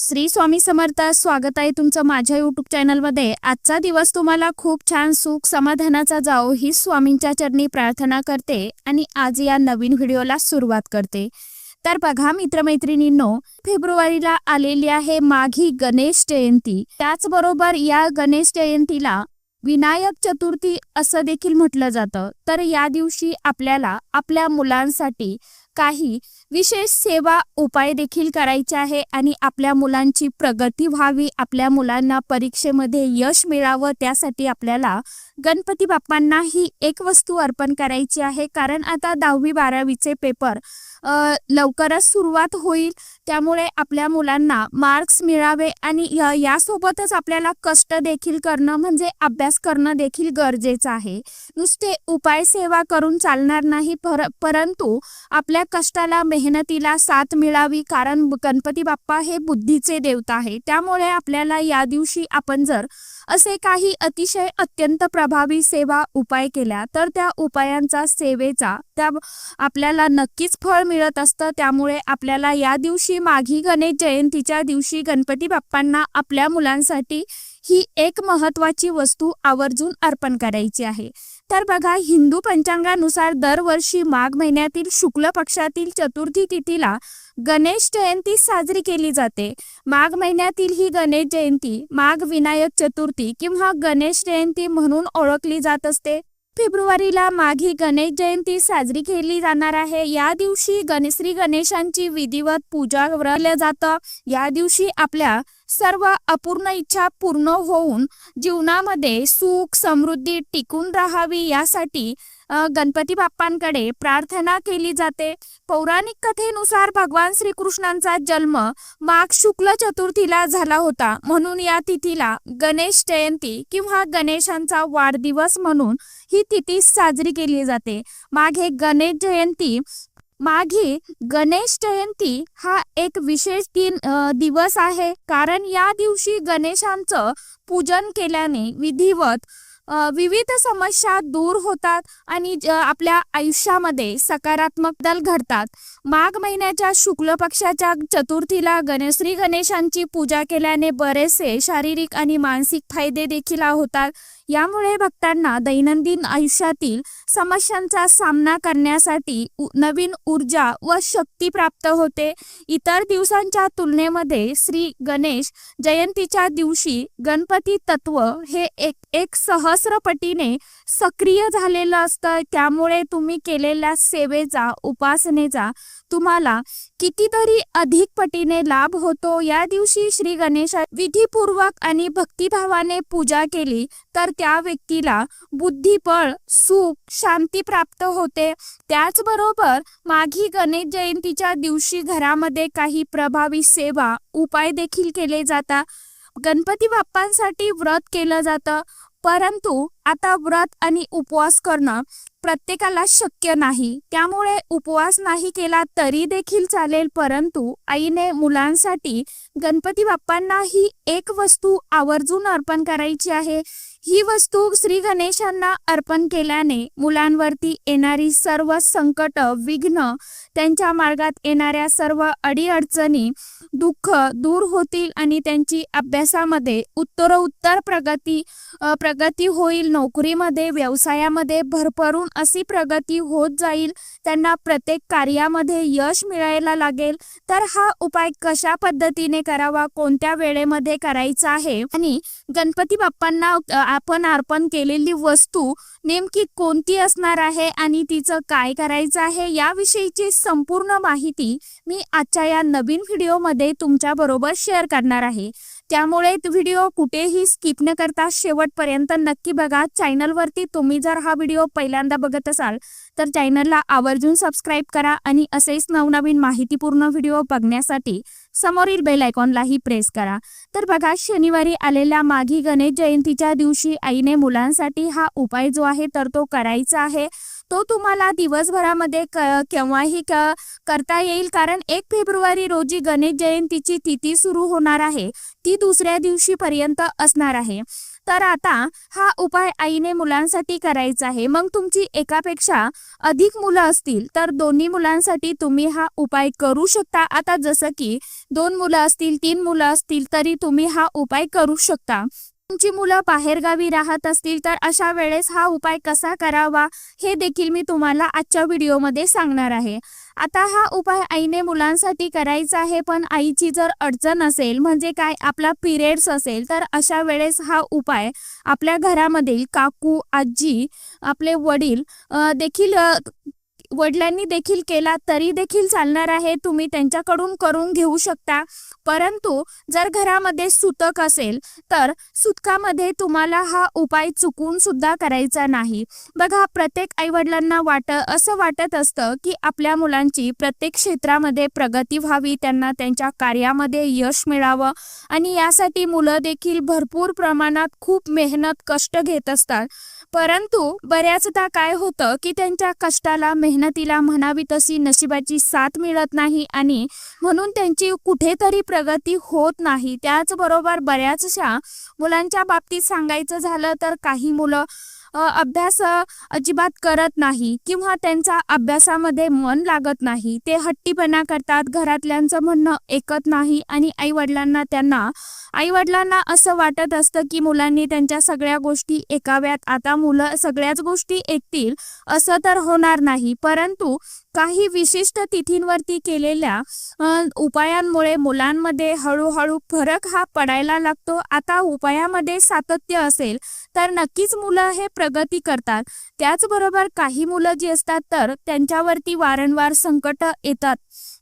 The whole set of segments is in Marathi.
श्री स्वामी समर्थ स्वागत आहे तुमचं माझ्या युट्यूब चॅनलमध्ये आजचा दिवस तुम्हाला खूप छान सुख समाधानाचा जाओ ही स्वामींच्या चरणी प्रार्थना करते आणि आज या नवीन व्हिडिओला सुरुवात करते. तर बघा मित्रमैत्रिणींनो फेब्रुवारीला आलेली आहे माघी गणेश जयंती. त्याचबरोबर या गणेश जयंतीला विनायक चतुर्थी असं देखील म्हटलं जातं. तर या दिवशी आपल्याला आपल्या मुलांसाठी काही विशेष सेवा उपाय देखील करायचे आहे आणि आपल्या मुलांची प्रगती व्हावी आपल्या मुलांना परीक्षेमध्ये यश मिळावं त्यासाठी आपल्याला गणपती बाप्पांना ही एक वस्तू अर्पण करायची आहे. कारण आता दहावी बारावीचे पेपर लवकरच सुरुवात होईल. त्यामुळे आपल्या मुलांना मार्क्स मिळावे आणि यासोबतच आपल्याला कष्ट देखील करणं म्हणजे अभ्यास करणं देखील गरजेचं आहे. नुसते उपाय सेवा करून चालणार नाही पर परंतु आपल्या कष्टाला मेहनतीला साथ मिळावी कारण गणपती बाप्पा हे बुद्धीचे देवता आहे त्यामुळे आपल्याला या दिवशी आपण जर असे काही अतिशय अत्यंत प्रभावी सेवा उपाय केल्या तर त्या उपायांचा सेवेचा त्या आपल्याला नक्कीच फळ मिळत असतं. त्यामुळे आपल्याला या दिवशी माघी गणेश जयंतीच्या दिवशी गणपती बाप्पांना आपल्या मुलांसाठी ही एक महत्वाची वस्तू आवर्जून अर्पण करायची आहे. तर बघा हिंदू पंचांगानुसार दरवर्षी माघ महिन्यातील शुक्ल पक्षातील चतुर्थी तिथीला गणेश जयंती साजरी केली जाते. माघ महिन्यातील ही गणेश जयंती माघ विनायक चतुर्थी किंवा गणेश जयंती म्हणून ओळखली जात असते. फेब्रुवारीला माघी गणेश जयंती साजरी केली जाणार आहे. या दिवशी गणेश श्री गणेशांची विधिवत पूजा केलं जातं. या दिवशी आपल्या सर्व अपूर्ण इच्छा पूर्ण होऊन जीवनामध्ये सुख समृद्धी टिकून राहावी यासाठी गणपती बाप्पांकडे प्रार्थना केली जाते. पौराणिक कथेनुसार भगवान श्रीकृष्णांचा जन्म माघ शुक्ल चतुर्थीला झाला होता. म्हणून या तिथीला गणेश जयंती किंवा गणेशांचा वाढदिवस म्हणून ही तिथी साजरी केली जाते. माघ हे गणेश जयंती माघी गणेश जयंती हा एक विशेष दिन दिवस आहे. कारण या दिवशी गणेशांचं पूजन केल्याने विधिवत विविध समस्या दूर होतात आणि आपल्या आयुष्यामध्ये सकारात्मक बदल घडतात. माघ महिन्याच्या शुक्ल पक्षाच्या चतुर्थीला गणेश श्री गणेशांची पूजा केल्याने बरेचसे शारीरिक आणि मानसिक फायदे देखील होतात. यामुळे भक्तांना दैनंदिन आयुष्यातील समस्यांचा सामना करण्यासाठी नवीन ऊर्जा व शक्ती प्राप्त होते. इतर दिवसांच्या तुलनेमध्ये श्री गणेश जयंतीच्या दिवशी गणपती तत्व हे एक एक सहस्रपटीने सक्रिय झालेलं असतं. त्यामुळे तुम्ही केलेल्या सेवेचा उपासनेचा तुम्हाला कितीतरी अधिक पटीने लाभ होतो. या दिवशी श्री गणेशा विधीपूर्वक आणि भक्तिभावाने पूजा केली तर त्या व्यक्तीला बुद्धिबळ सुख शांती प्राप्त होते. त्याचबरोबर माघी गणेश जयंतीच्या दिवशी घरामध्ये काही प्रभावी सेवा उपाय देखील केले जातात. गणपती बाप्पांसाठी व्रत केलं जातं परंतु आता व्रत आणि उपवास करणं प्रत्येकाला शक्य नाही. त्यामुळे उपवास नाही केला तरी देखील चालेल परंतु आईने मुलांसाठी गणपती बाप्पांना ही एक वस्तू आवर्जून अर्पण करायची आहे. ही वस्तू श्री गणेशांना अर्पण केल्याने मुलांवरती येणारी सर्व संकट विघ्न त्यांच्या मार्गात येणाऱ्या सर्व अडीअडचणी दुःख दूर होतील आणि त्यांची अभ्यासामध्ये उत्तरोत्तर प्रगती प्रगती होईल. नोकरीमध्ये व्यवसायामध्ये भरभरून अशी प्रगती होत जाईल. त्यांना प्रत्येक कार्यामध्ये यश मिळायला लागेल. तर हा उपाय कशा पद्धतीने करावा? कोणत्या वेळेमध्ये करायचा आहे? आणि गणपती बाप्पांना आपण अर्पण केलेली वस्तू नेमकी कोणती असणार आहे? आणि तिचं काय करायचं आहे? याविषयीची संपूर्ण माहिती मी आजच्या या नवीन व्हिडिओमध्ये तुमच्या बरोबर शेअर करणार आहे. त्यामुळे व्हिडिओ कुठेही स्किप न करता शेवटपर्यंत नक्की बघा. चॅनलवरती तुम्ही जर हा व्हिडिओ पहिल्यांदा बघत असाल तर चॅनलला आवर्जून सबस्क्राईब करा आणि असेच नवनवीन माहितीपूर्ण व्हिडिओ बघण्यासाठी समोरील बेल आयकॉनलाही प्रेस करा. तर बघा शनिवारी आलेल्या माघी गणेश जयंतीच्या दिवशी आईने मुलांसाठी हा उपाय जो आहे तर तो करायचा आहे. तो तुम्हाला दिवसभरामध्ये क केव्हाही क करता येईल. कारण एक फेब्रुवारी रोजी गणेश जयंतीची तिथी सुरू होणार आहे. ती दुसऱ्या दिवशीपर्यंत असणार आहे. तर आता हा उपाय आईने मुलांसाठी करायचा आहे. मग तुमची एकापेक्षा अधिक मुलं असतील तर दोन्ही मुलांसाठी तुम्ही हा उपाय करू शकता. आता जसं की दोन मुलं असतील तीन मुलं असतील तरी तुम्ही हा उपाय करू शकता. तुमची मुलं बाहेरगावी राहत असतील तर अशा वेळेस हा उपाय कसा करावा हे देखील मी तुम्हाला आजच्या व्हिडिओमध्ये सांगणार आहे. आता हा उपाय आईने मुलांसाठी करायचा आहे पण आईची जर अडचण असेल म्हणजे काय आपला पिरियड्स असेल तर अशा वेळेस हा उपाय आपल्या घरामधील काकू आजी आपले वडील देखील वडिलांनी देखील केला तरी देखील चालणार आहे. तुम्ही त्यांच्याकडून करून घेऊ शकता. परंतु जर घरामध्ये सुतक असेल तर सुतकामध्ये तुम्हाला हा उपाय चुकून सुद्धा करायचा नाही. बघा प्रत्येक आईवडिलांना वाट असं वाटत असतं की आपल्या मुलांची प्रत्येक क्षेत्रामध्ये प्रगती व्हावी त्यांना त्यांच्या कार्यामध्ये यश मिळावं. आणि यासाठी मुलं देखील भरपूर प्रमाणात खूप मेहनत कष्ट घेत असतात. परंतु बऱ्याचदा काय होतं की त्यांच्या कष्टाला मेहनतीला म्हणावी तशी नशिबाची साथ मिळत नाही आणि म्हणून त्यांची कुठेतरी प्रगती होत नाही. त्याचबरोबर बऱ्याचशा मुलांच्या बाबतीत सांगायचं झालं तर काही मुलं अभ्यास अजिबात करत नाही किंवा त्यांचा अभ्यासामध्ये मन लागत नाही. ते हट्टीपणा करतात घरातल्यांचं म्हणणं ऐकत नाही आणि आईवडिलांना त्यांना आईवडिलांना असं वाटत असतं की मुलांनी त्यांच्या सगळ्या गोष्टी ऐकाव्यात. आता मुलं सगळ्याच गोष्टी ऐकतील असं तर होणार नाही. परंतु काही विशिष्ट तिथींवरती केलेल्या उपायांमुळे मुलांमध्ये हळूहळू फरक हा पडायला लागतो. आता उपायामध्ये सातत्य असेल तर नक्कीच मुलं हे प्रगती करतात. त्याचबरोबर काही मुलं जी असतात तर त्यांच्यावरती वारंवार संकट येतात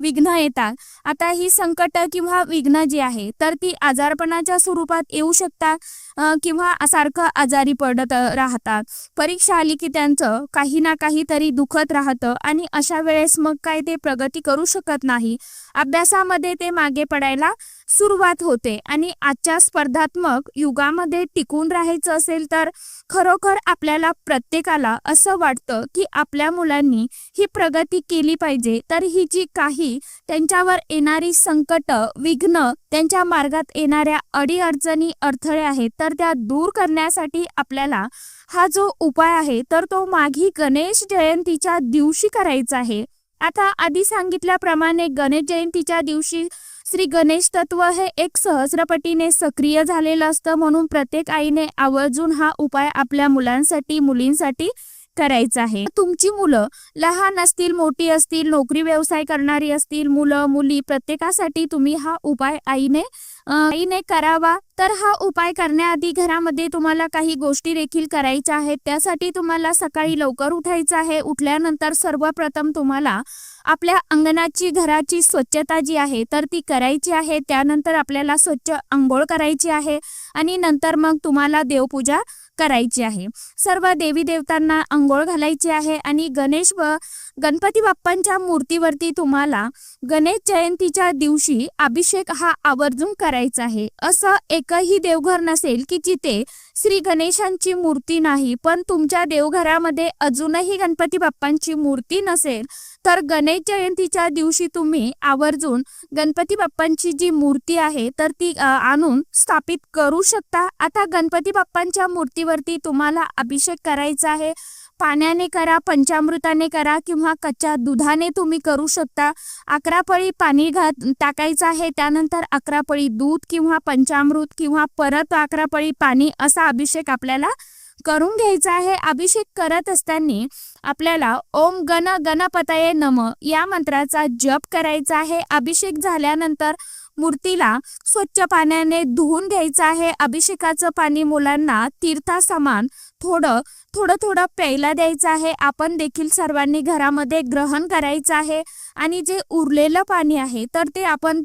विघ्न येतात. आता ही संकट किंवा विघ्न जी आहे तर ती आजारपणाच्या स्वरूपात येऊ शकतात. किंवा सारखं आजारी पडत राहतात. परीक्षा आली की त्यांचं काही ना काहीतरी दुखत राहतं आणि अशा वेळेस मग काय ते प्रगती करू शकत नाही. अभ्यासामध्ये ते मागे पडायला सुरुवात होते आणि आजच्या स्पर्धात्मक युगामध्ये टिकून राहायचं असेल तर खरोखर आपल्याला प्रत्येकाला असं वाटतं की आपल्या मुलांनी ही प्रगती केली पाहिजे. तर ही जी काही त्यांच्यावर येणारी संकट विघ्न त्यांच्या मार्गात येणाऱ्या अडीअडचणी अडथळे आहेत तर त्या दूर करण्यासाठी आपल्याला हा जो उपाय आहे तर तो माघी गणेश जयंतीच्या दिवशी करायचा आहे. आता आधी सांगितल्याप्रमाणे गणेश जयंतीच्या दिवशी श्री गणेश तत्व हे एक सहस्रपटीने सक्रिय झालेलं असतं म्हणून प्रत्येक आईने आवर्जून हा उपाय आपल्या मुलांसाठी मुलींसाठी करायचं आहे. तुमची मुलं लहान असतील मोठी असतील नोकरी व्यवसाय करणारी असतील मुलं मुली प्रत्येकासाठी तुम्ही हा उपाय आईने आईने करावा. तर हा उपाय करण्याआधी घरामध्ये तुम्हाला काही गोष्टी देखील करायच्या आहेत. त्यासाठी तुम्हाला सकाळी लवकर उठायचं आहे. उठल्यानंतर सर्वप्रथम तुम्हाला आपल्या अंगणाची घराची स्वच्छता जी आहे तर ती करायची आहे. त्यानंतर आपल्याला स्वच्छ आंघोळ करायची आहे. आणि नंतर मग तुम्हाला देवपूजा करायची आहे. सर्व देवी देवतांना आंघोळ घालायची आहे आणि गणेश व गणपती बाप्पांच्या मूर्तीवरती तुम्हाला गणेश जयंतीच्या दिवशी अभिषेक हा आवर्जून करायचा आहे. असं एकही देवघर नसेल की जिथे श्री गणेशांची मूर्ती नाही पण तुमच्या देवघरामध्ये अजूनही गणपती बाप्पांची मूर्ती नसेल तर गणेश जयंतीच्या दिवशी तुम्ही आवर्जून गणपती बाप्पांची जी मूर्ती आहे तर ती आणून स्थापित करू शकता. आता गणपती बाप्पांच्या मूर्तीवरती तुम्हाला अभिषेक करायचा आहे. पाण्याने करा पंचामृताने करा किंवा कच्च्या दुधाने तुम्ही करू शकता. अकरा पळी पाणी घात टाकायचं आहे. त्यानंतर अकरा पळी दूध किंवा पंचामृत किंवा परत अकरा पळी पाणी असा अभिषेक आपल्याला करून घ्यायचा आहे. अभिषेक करत असताना आपल्याला ओम गण गणपतये नम या मंत्राचा जप करायचा आहे. अभिषेक झाल्यानंतर मूर्तीला स्वच्छ पाण्याने धुवून घ्यायचं आहे. अभिषेकाचं पाणी मुलांना तीर्थासमान थोडं थोडं थोडं प्यायला द्यायचं आहे. आपण देखील सर्वांनी घरामध्ये ग्रहण करायचं आहे. आणि जे उरलेलं पाणी आहे तर ते आपण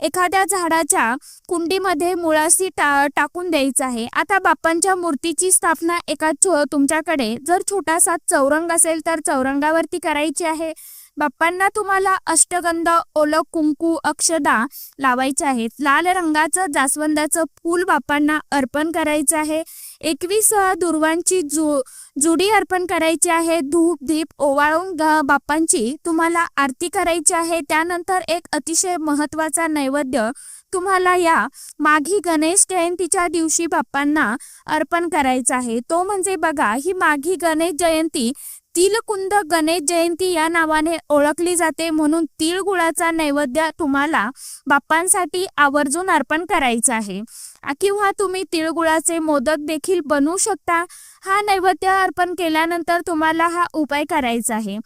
एखाद्या झाडाच्या कुंडीमध्ये मुळाशी टा टाकून द्यायचं आहे. आता बाप्पांच्या मूर्तीची स्थापना एका छो तुमच्याकडे जर छोटासा चौरंग असेल तर चौरंगावरती करायची आहे. बाप्पांना तुम्हाला अष्टगंध ओलं कुंकू अक्षदा लावायचे आहेत. लाल रंगाचं जास्वंदाचं फूल बाप्पांना अर्पण करायचं आहे. एकवीस दुर्वांची जु जुडी अर्पण करायची आहे. धूप दीप ओवाळून बाप्पांची तुम्हाला आरती करायची आहे. त्यानंतर एक अतिशय महत्त्वाचा नैवेद्य तुम्हाला या माघी गणेश जयंतीच्या दिवशी बाप्पांना अर्पण करायचा आहे. तो म्हणजे बघा ही माघी गणेश जयंती तिलकुंद गणेश जयंती या नावाने ओळखली जाते म्हणून तिळगुळाचा नैवेद्य तुम्हाला बाप्पांसाठी आवर्जून अर्पण करायचा आहे. किंवा तुम्ही तिळगुळाचे मोदक देखील बनवू शकता. हा नैवेद्य अर्पण केल्यानंतर तुम्हाला हा उपाय करायचा आहे.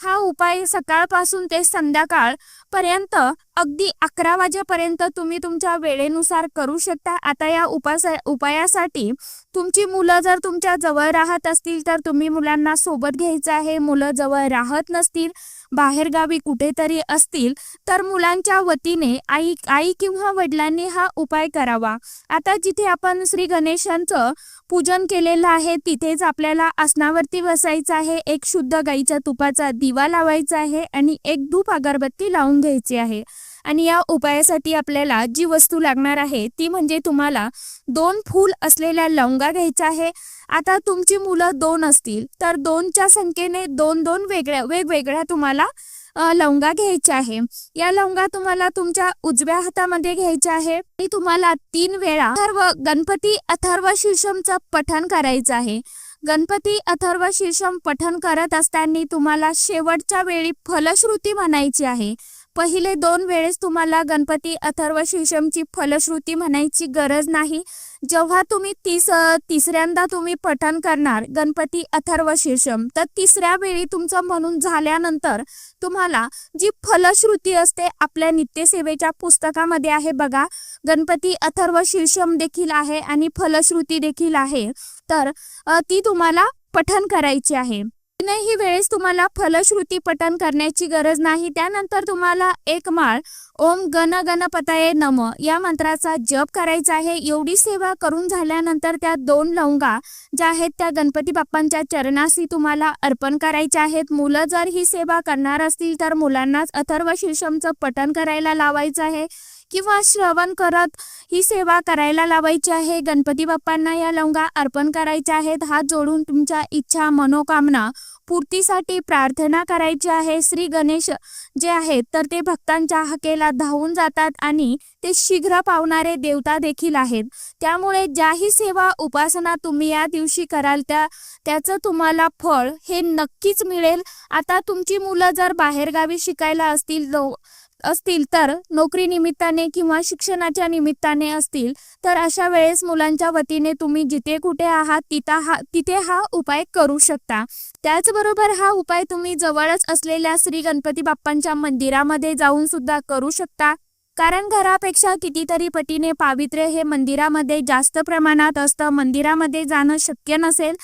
हा उपाय सकाळपासून ते संध्याकाळ पर्यंत अगदी अकरा वाजेपर्यंत तुम्ही तुमच्या वेळेनुसार करू शकता. आता या उपासा उपायासाठी तुमची मुलं जर तुमच्या जवळ राहत असतील तर तुम्ही मुलांना सोबत घ्यायचं आहे. मुलं जवळ राहत नसतील बाहेरगावी कुठेतरी असतील तर मुलांच्या वतीने आई आई किंवा वडिलांनी हा उपाय करावा. आता जिथे आपण श्री गणेशांचं पूजन केलेलं आहे तिथेच आपल्याला आसनावरती बसायचं आहे एक शुद्ध गाईच्या तुपाचा दिवा लावायचा आहे आणि एक धूप अगरबत्ती लावून घ्यायची आहे. आणि या उपायासाठी आपल्याला जी वस्तू लागणार आहे ती म्हणजे तुम्हाला दोन फूल असलेल्या लवंगा घ्यायच्या आहे आता तुमची मुलं दोन असतील तर दोनच्या संख्येने दोन दोन वेगळ्या वेगवेगळ्या तुम्हाला लवंगा घ्यायच्या आहे. या लवंगा तुम्हाला तुमच्या उजव्या हातामध्ये घ्यायच्या आहे. आणि तुम्हाला तीन वेळा अथर्व गणपती अथर्व शीर्षमचं पठण करायचं आहे. गणपती अथर्व शीर्षम पठण करत असताना तुम्हाला शेवटच्या वेळी फलश्रुती म्हणायची आहे. पहिले दोन वेळेस तुम्हाला गणपती अथर्व शीर्षमची फलश्रुती म्हणायची गरज नाही. जेव्हा तुम्ही तीस तिसऱ्यांदा तुम्ही पठण करणार गणपती अथर्व शीर्षम तर तिसऱ्या वेळी तुमचं म्हणून झाल्यानंतर तुम्हाला जी फलश्रुती असते आपल्या नित्यसेवेच्या पुस्तकामध्ये आहे बघा. गणपती अथर्व शीर्षम देखील आहे आणि फलश्रुती देखील आहे. तर ती तुम्हाला पठण करायची आहे. तीनही वेळेस तुम्हाला फलश्रुती पठण करण्याची गरज नाही. त्यानंतर तुम्हाला एक माळ ओम गण गणपताये नम या मंत्राचा जप करायचा आहे. एवढी सेवा करून झाल्यानंतर त्या दोन लवंगा ज्या आहेत त्या गणपती बाप्पांच्या चरणाशी तुम्हाला अर्पण करायच्या आहेत. मुलं जर ही सेवा करणार असतील तर मुलांनाच अथर्व शीर्षमचं पठण करायला लावायचं आहे. किंवा श्रवण करत ही सेवा करायला लावायची आहे. गणपती बाप्पांना या लवंगा अर्पण करायच्या आहेत. हात जोडून तुमच्या इच्छा मनोकामना पूर्तीसाठी प्रार्थना करायची आहे. श्री गणेश जे आहेत तर ते भक्तांच्या हकेला धावून जातात आणि ते शीघ्र पावणारे देवता देखील आहेत. त्यामुळे ज्याही सेवा उपासना तुम्ही या दिवशी कराल त्या त्याचं तुम्हाला फळ हे नक्कीच मिळेल. आता तुमची मुलं जर बाहेरगावी शिकायला असतील असतील तर नोकरी निमित्ताने किंवा शिक्षणाच्या निमित्ताने असतील तर अशा वेळेस मुलांच्या वतीने तुम्ही जिथे कुठे आहात तिथं हा तिथे हा उपाय करू शकता. त्याचबरोबर हा उपाय तुम्ही जवळच असलेल्या श्री गणपती बाप्पांच्या मंदिरामध्ये जाऊन सुद्धा करू शकता. कारण घरापेक्षा कितीतरी पटीने पावित्र्य हे मंदिरामध्ये जास्त प्रमाणात असतं. मंदिरामध्ये जाणं शक्य नसेल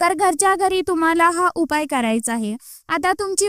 तर घरच्या घरी तुम्हाला हा उपाय करायचा आहे. आता तुमची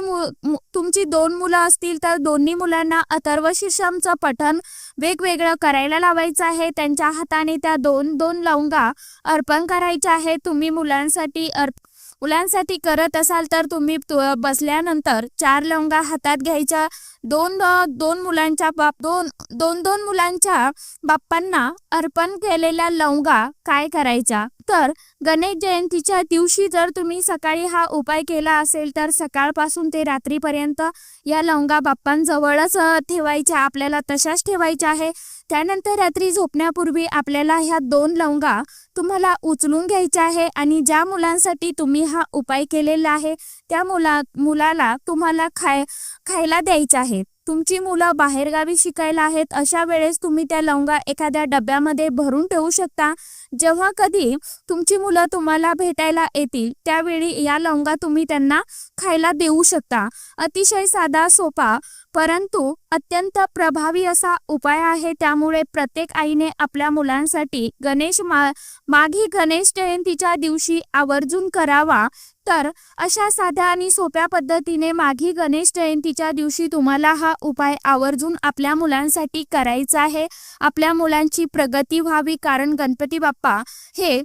तुमची दोन मुलं असतील तर दोन्ही मुलांना अथर्व शीर्षमचं पठण वेगवेगळं करायला लावायचं आहे. त्यांच्या हाताने त्या दोन दोन लवंगा अर्पण करायच्या आहे तुम्ही मुलांसाठी अर्प मुलांसाठी करत असाल तर तुम्ही बसल्यानंतर चार लवंगा हातात घ्यायच्या. दोन दोन मुलांच्या बाप दोन दोन दोन मुलांच्या बाप्पांना अर्पण केलेल्या लवंगा काय करायच्या तर गणेश जयंतीच्या दिवशी जर तुम्ही सकाळी हा उपाय केला असेल तर सकाळपासून ते रात्रीपर्यंत या लवंगा बाप्पांजवळच ठेवायच्या आपल्याला तशाच ठेवायच्या आहे. त्यानंतर रात्री झोपण्यापूर्वी आपल्याला ह्या दोन लवंगा तुम्हाला उचलून घ्यायचे आहे आणि ज्या मुलांसाठी तुम्ही हा उपाय केलेला आहे त्या मुला मुलाला तुम्हाला खाय खायला द्यायचं आहे. तुमची मुलं बाहेरगावी शिकायला आहेत अशा वेळेस तुम्ही त्या लवंगा एखाद्या डब्यामध्ये भरून ठेवू शकता. जेव्हा कधी तुमची मुलं तुम्हाला भेटायला येतील त्यावेळी या लवंगा तुम्ही त्यांना खायला देऊ शकता. अतिशय साधा सोपा परंतु अत्यंत प्रभावी असा उपाय आहे. त्यामुळे प्रत्येक आईने आपल्या मुलांसाठी गणेश मा माघी गणेश जयंतीच्या दिवशी आवर्जून करावा. तर अशा साध्या आणि सोप्या पद्धतीने माघी गणेश जयंतीच्या दिवशी तुम्हाला हा उपाय आवर्जून आपल्या मुलांसाठी करायचा आहे. आपल्या मुलांची प्रगती व्हावी कारण गणपती बाप्पा हे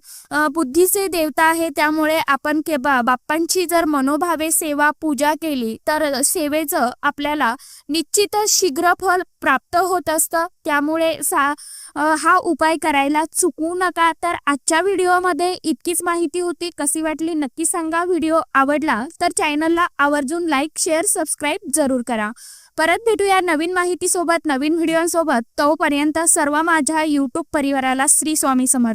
बुद्धीचे देवता आहे. त्यामुळे आपण के बाप्पांची जर मनोभावे सेवा पूजा केली तर सेवेचं आपल्याला निश्चितच शीघ्र फल प्राप्त होत असतं. त्यामुळे सा हा उपाय करायला चुकू नका. तर आजच्या व्हिडिओमध्ये इतकीच माहिती होती. कशी वाटली नक्की सांगा. व्हिडिओ आवडला तर चॅनलला आवर्जून लाईक शेअर सबस्क्राईब जरूर करा. परत भेटूया नवीन माहितीसोबत नवीन व्हिडिओंसोबत. तोपर्यंत सर्व माझ्या यूट्यूब परिवाराला श्री स्वामी समर्थ.